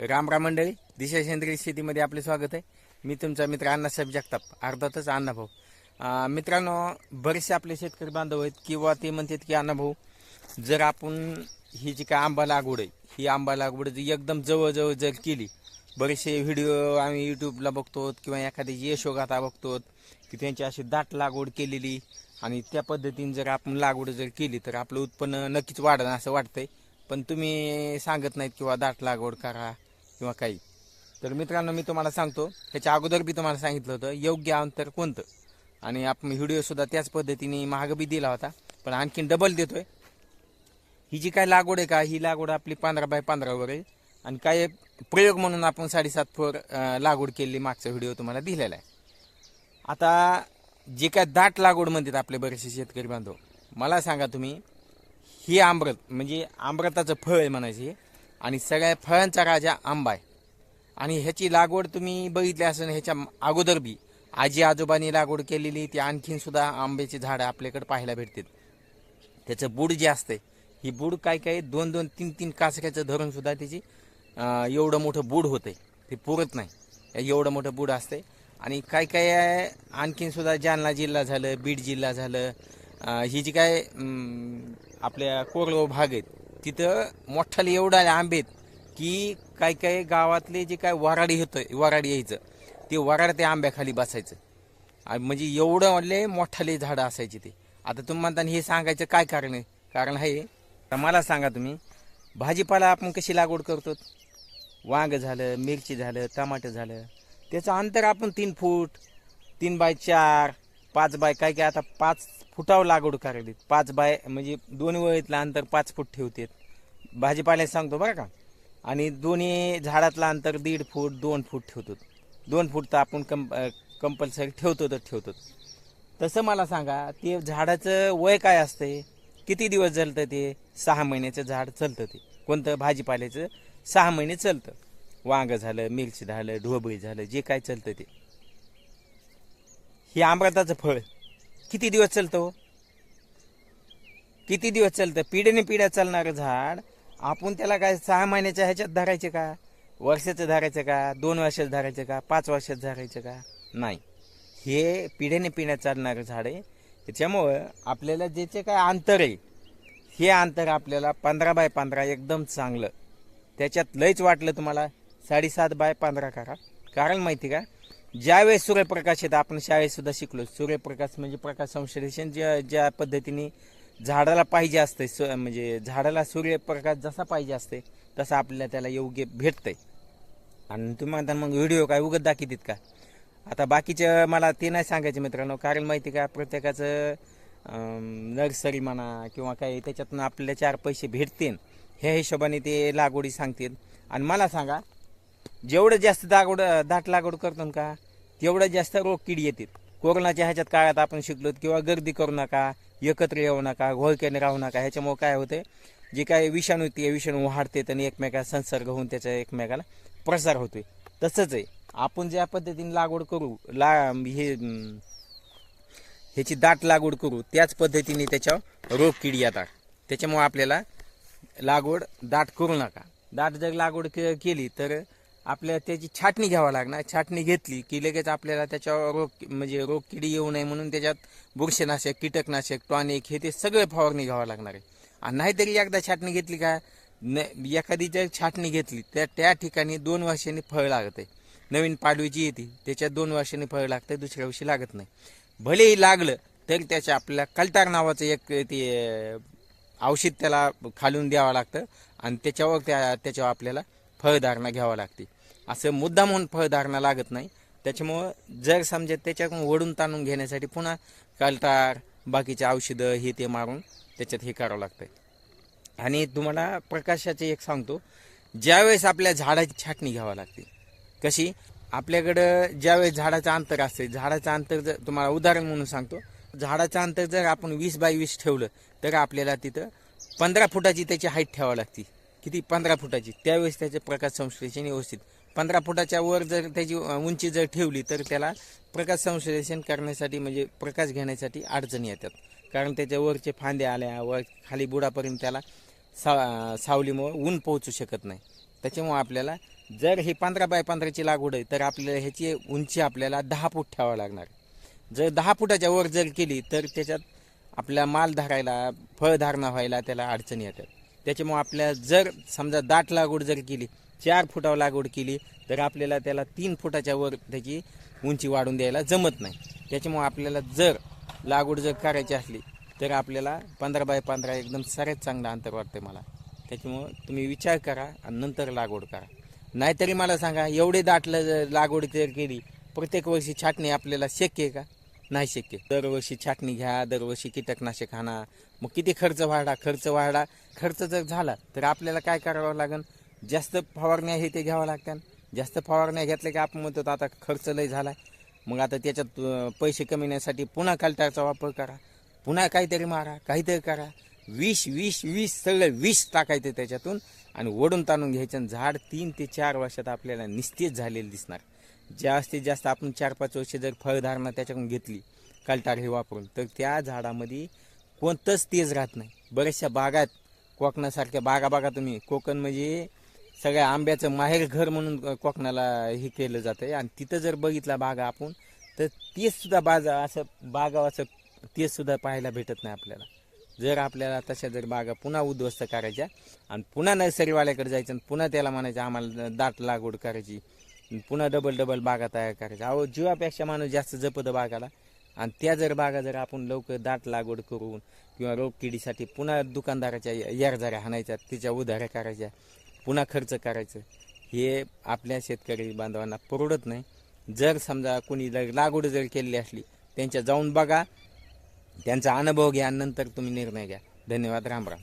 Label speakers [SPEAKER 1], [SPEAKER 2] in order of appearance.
[SPEAKER 1] राम राम मंडळी दिशा सेंद्रिय शेतीमध्ये आपले स्वागत आहे. मी तुमचा मित्र अण्णासाहेब जगताप अर्थातच अण्णाभाऊ भाऊ. मित्रांनो बरेचसे आपले शेतकरी बांधव आहेत किंवा ते म्हणतात की अण्णाभाऊ जर आपण ही जी काय आंबा लागवड आहे ही आंबा लागवड जर एकदम जवळजवळ जर केली बरेचसे व्हिडिओ आम्ही यूट्यूबला बघतो किंवा एखाद्याची यशोगाथा बघतो की त्यांची अशी दाट लागवड केलेली आणि त्या पद्धतीने जर आपण लागवड जर केली तर आपलं उत्पन्न नक्कीच वाढणं असं वाटतंय. पण तुम्ही सांगत नाहीत किंवा दाट लागवड करा किंवा काही. तर मित्रांनो मी तुम्हाला सांगतो ह्याच्या अगोदर बी तुम्हाला सांगितलं होतं योग्य अंतर कोणतं? आणि आपण व्हिडिओसुद्धा त्याच पद्धतीने महाग बी दिला होता पण आणखीन डबल देतोय. ही जी काय लागवड आहे का ही लागवड आपली पंधरा बाय पंधरावर आहे. आणि काय प्रयोग म्हणून आपण साडेसात फोर लागवड केलेली मागचा व्हिडिओ तुम्हाला दिलेला आहे. आता जे काय दाट लागवड म्हणतात आपले बरेचसे शेतकरी बांधव मला सांगा तुम्ही ही आम्रत म्हणजे आम्रताचं फळ आहे म्हणायचे आणि सगळ्या फळांचा राजा आंबा आहे. आणि ह्याची लागवड तुम्ही बघितली असेल ह्याच्या अगोदर बी. आजी आजोबांनी लागवड केलेली ती आणखीन सुद्धा आंब्याची झाडं आपल्याकडे पाहायला भेटतात त्याचं बूड जे असते ही बूड काय काय दोन दोन तीन तीन कासऱ्याचं धरून सुद्धा त्याची एवढं मोठं बूड होते. ते पुरत नाही. एवढं मोठं बूड असते. आणि काय काय आणखीन सुद्धा जालना जिल्हा झालं बीड जिल्हा झालं ही जी काय आपल्या कोरगाव भाग आहेत तिथं मोठ्ठाले एवढा आंबेत की काय काय गावातले जे काय वराडी होतं वराडी यायचं ते वराड ते आंब्याखाली बसायचं. म्हणजे एवढं म्हणले मोठाले झाडं असायचे ते. आता तुम्ही म्हणताना हे सांगायचं काय कारण आहे? कारण आहे तर मला सांगा तुम्ही भाजीपाला आपण कशी लागवड करतो? वांग झालं मिरची झालं टमाटर झालं. त्याचं अंतर आपण तीन फूट तीन बाय चार पाच बाय काय काय आता पाच फुटावर लागवड करायली पाच बाय म्हणजे दोन वळीतलं अंतर पाच फूट ठेवतात. भाजीपाल्यात सांगतो बरं का. आणि दोन्ही झाडातलं अंतर दीड फूट दोन फूट ठेवतो दोन फूट तर आपण कम कंपल्सरी ठेवतो तर ठेवतो तसं मला सांगा ते झाडाचं वय काय असतंय? किती दिवस चालतं ते? सहा महिन्याचं झाड चालतं ते. कोणतं? भाजीपाल्याचं. सहा महिने चालतं. वांगं झालं मिरची झालं ढोबळी झालं जे काय चालतं ते. हे आमरताचं फळ. किती दिवस चालतं हो? किती दिवस चालतं? पिढ्याने पिढ्या चालणारं झाड आपण त्याला काय सहा महिन्याच्या ह्याच्यात धरायचे का? वर्षाचं धरायचं का? दोन वर्षाचं धरायचं का? पाच वर्षाचं धरायचं का? नाही. हे पिढ्याने पिढ्या चालणारं झाड आहे. त्याच्यामुळं आपल्याला ज्याचे काय अंतर आहे हे अंतर आपल्याला पंधरा बाय पंधरा एकदम चांगलं. त्याच्यात लयच वाटलं तुम्हाला साडेसात बाय पंधरा करा. कारण माहिती का ज्यावेळेस सूर्यप्रकाश येतं आपण शाळेतसुद्धा शिकलो. सूर्यप्रकाश म्हणजे प्रकाश संश्लेषण ज्या ज्या पद्धतीने झाडाला पाहिजे असते स म्हणजे झाडाला सूर्यप्रकाश जसा पाहिजे असते तसा आपल्याला त्याला योग्य भेटतंय. आणि तुम्ही म्हणता मग व्हिडिओ काय उगत दाखवतात का? आता बाकीचं मला ते नाही सांगायचं मित्रांनो कारण माहिती का प्रत्येकाचं नर्सरी म्हणा किंवा काही त्याच्यातून आपल्याला चार पैसे भेटतील. ह्या हिशोबाने ते लागवडी सांगतील. आणि मला सांगा जेवढं जास्त दागवड दाट लागवड करतो का तेवढं जास्त रोग किडी येतात कोरोनाच्या ह्याच्यात काळात आपण शिकलो किंवा गर्दी करू नका एकत्र येऊ नका घोळक्याने राहू नका. ह्याच्यामुळे काय होते जे काय विषाणू ते विषाणू वाढते आणि एकमेकाला संसर्ग होऊन त्याचा एकमेकाला प्रसार होतोय. तसंच आहे. आपण ज्या पद्धतीने लागवड करू ला हे ह्याची दाट लागवड करू त्याच पद्धतीने त्याच्यावर रोग किडी येतात. त्याच्यामुळे आपल्याला लागवड दाट करू नका. दाट जर लागवड केली तर आपल्याला त्याची छाटणी घ्यावं लागणार छाटणी घेतली की लगेच आपल्याला त्याच्यावर रोग म्हणजे रोग किडी येऊ नये म्हणून त्याच्यात बुरशीनाशक कीटकनाशक टॉनिक हे ते सगळे फवारणी घ्यावं लागणार आहे. आणि नाहीतरी एकदा छाटणी घेतली का न एखादी जर छाटणी घेतली तर त्या ठिकाणी दोन वर्षांनी फळ लागत आहे नवीन पाडवी जी येते त्याच्यात दोन वर्षांनी फळ लागतं दुसऱ्या वर्षी लागत नाही. भलेही लागलं तर त्याच्या आपल्याला कल्टार नावाचं एक ते औषध त्याला खालून द्यावं लागतं आणि त्याच्यावर त्या त्याच्यावर आपल्याला फळधारणा घ्यावं लागते. असं मुद्दा म्हणून फळधारणा लागत नाही. त्याच्यामुळं जर समजा त्याच्याकडून वडून ताणून घेण्यासाठी पुन्हा कलटार बाकीचे औषधं हे ते मारून त्याच्यात हे करावं लागतं आणि तुम्हाला प्रकाशाचे एक सांगतो ज्यावेळेस आपल्या झाडाची छाटणी घ्यावी लागते कशी? आपल्याकडं ज्यावेळेस झाडाचं अंतर असते झाडाचं अंतर जर तुम्हाला उदाहरण म्हणून सांगतो झाडाचं अंतर जर आपण वीस बाय वीस ठेवलं तर आपल्याला तिथं पंधरा फुटाची त्याची हाईट ठेवावी लागते. किती? पंधरा फुटाची. त्यावेळेस त्याचे प्रकाश संश्लेषण व्यवस्थित पंधरा फुटाच्या वर जर त्याची उंची जर ठेवली तर त्याला प्रकाश संश्लेषण करण्यासाठी म्हणजे प्रकाश घेण्यासाठी अडचणी येतात. कारण त्याच्या वरचे फांदे आल्या वर खाली बुडापर्यंत त्याला सा सावलीमुळं ऊन पोहोचू शकत नाही. त्याच्यामुळं आपल्याला जर ही पंधरा बाय पंधराची लागवड आहे तर आपल्याला ह्याची उंची आपल्याला दहा फूट ठेवावं लागणार. जर दहा फुटाच्या वर जर केली तर त्याच्यात आपल्या माल धरायला फळधारणा व्हायला त्याला अडचणी येतात. त्याच्यामुळं आपल्या जर समजा दाट लागवड जर केली चार फुटावर लागवड केली तर आपल्याला त्याला तीन फुटाच्या वर त्याची उंची वाढून द्यायला जमत नाही. त्याच्यामुळे आपल्याला जर लागवड जर करायची असली तर आपल्याला पंधरा बाय पंधरा एकदम सगळ्यात चांगलं अंतर वाटतं मला. त्याच्यामुळं तुम्ही विचार करा आणि नंतर लागवड करा. नाहीतरी मला सांगा एवढे दाटलं जर लागवड जर केली प्रत्येक वर्षी छाटणी आपल्याला शक्य आहे का? नाही शक्य दरवर्षी छाटणी घ्या दरवर्षी कीटकनाशक आणा. मग किती खर्च वाढा खर्च वाढा. खर्च जर झाला तर आपल्याला काय करावं लागेल जास्त फवारण्या हे ते घ्यावं लागतात जास्त फवारण्या घेतल्या की आपण म्हणतो आता खर्च लय झाला मग आता त्याच्यात पैसे कमिण्यासाठी पुन्हा कल्टारचा वापर करा. पुन्हा काहीतरी मारा काहीतरी करा. विष विष विष सगळं विष टाकायचं त्याच्यातून आणि ओढून ताणून घ्यायचं आणि झाड तीन ते चार वर्षात आपल्याला निस्तेज झालेलं दिसणार. जास्तीत जास्त आपण चार पाच वर्ष जर फळधारणा त्याच्याकडून घेतली कालटार हे वापरून तर त्या झाडामध्ये कोणतंच तेज राहत नाही. बऱ्याचशा बागात कोकणासारख्या बागा बागा तुम्ही कोकण म्हणजे सगळ्या आंब्याचं माहेर घर म्हणून कोकणाला हे केलं जातं आहे आणि तिथं जर बघितला बागा आपण तर तेचसुद्धा बाजा असं बागावाचं असं पाहायला भेटत नाही आपल्याला. जर आपल्याला तशा जर बागा पुन्हा उद्ध्वस्त करायच्या आणि पुन्हा नर्सरीवाल्याकडे जायचं आणि पुन्हा त्याला म्हणायचं आम्हाला दाट लागवड करायची. पुन्हा डबल डबल बागा तयार करायच्या. अहो जीवापेक्षा माणूस जास्त जपतं बागाला. आणि त्या जर बागा जर आपण लवकर दाट लागवड करून किंवा रोगकिडीसाठी पुन्हा दुकानदाराच्या यारजाऱ्या हाणायच्या तिच्या उधाऱ्या करायच्या पुन्हा खर्च करायचं. हे आपल्या शेतकरी बांधवांना परवडत नाही. जर समजा कोणी जर लागवड जर केलेली असली त्यांच्या जाऊन बघा. त्यांचा अनुभव घ्या नंतर तुम्ही निर्णय घ्या. धन्यवाद राम राम